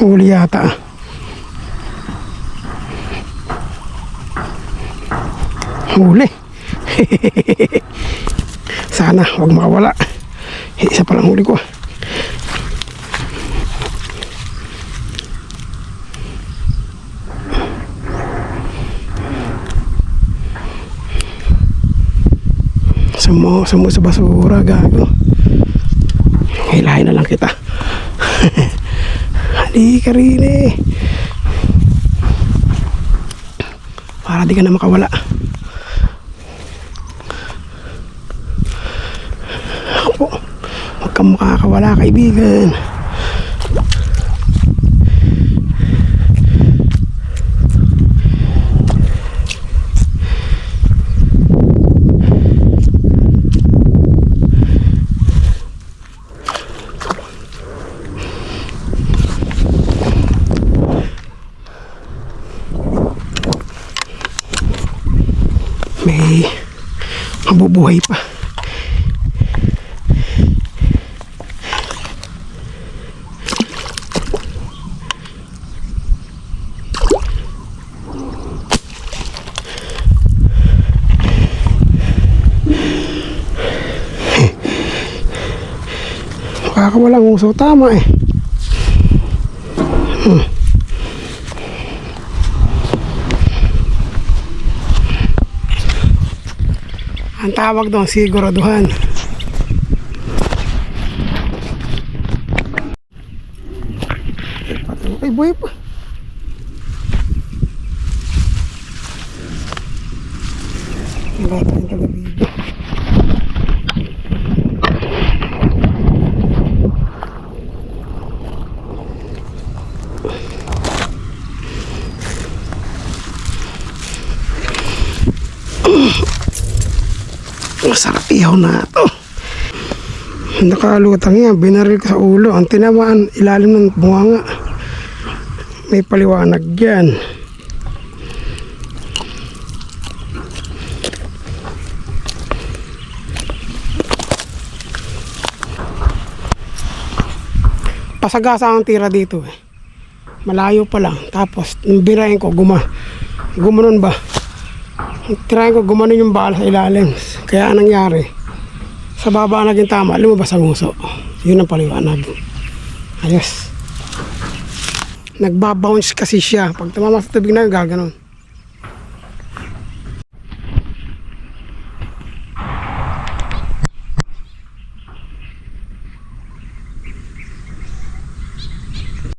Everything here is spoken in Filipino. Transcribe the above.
Huli yata. Huli. Sana, wag makawala. Eh, Isa pa lang huli ko. Sumo, sumo sa basura, gago. Hilahin na lang kita. Hali ka rin eh. Para di ka na makawala. Ako, huwag kang makakawala kaibigan. May mabubuhay pa. Makakawalang uso. Tama eh. Hmm. Ang tawag doon, siguraduhan. Ay, buhay pa. Wala tayong taga-video. Masarap ihaw na ito. Nakalutang yan, binaril ko sa ulo. Ang tinamaan, ilalim ng bunganga. May paliwanag dyan. Pasagasa ang tira dito eh. Malayo pa lang. Tapos, birahin ko, guma. Gumanon ba? Tirahin ko gumanon yung bala sa ilalim. Kaya anong nangyari? Sa baba naging tama, lumabas ang uso. Yun ang paliwanag. Ayos. Nagbabounce kasi siya. Pag tumama sa tubig na gaganon.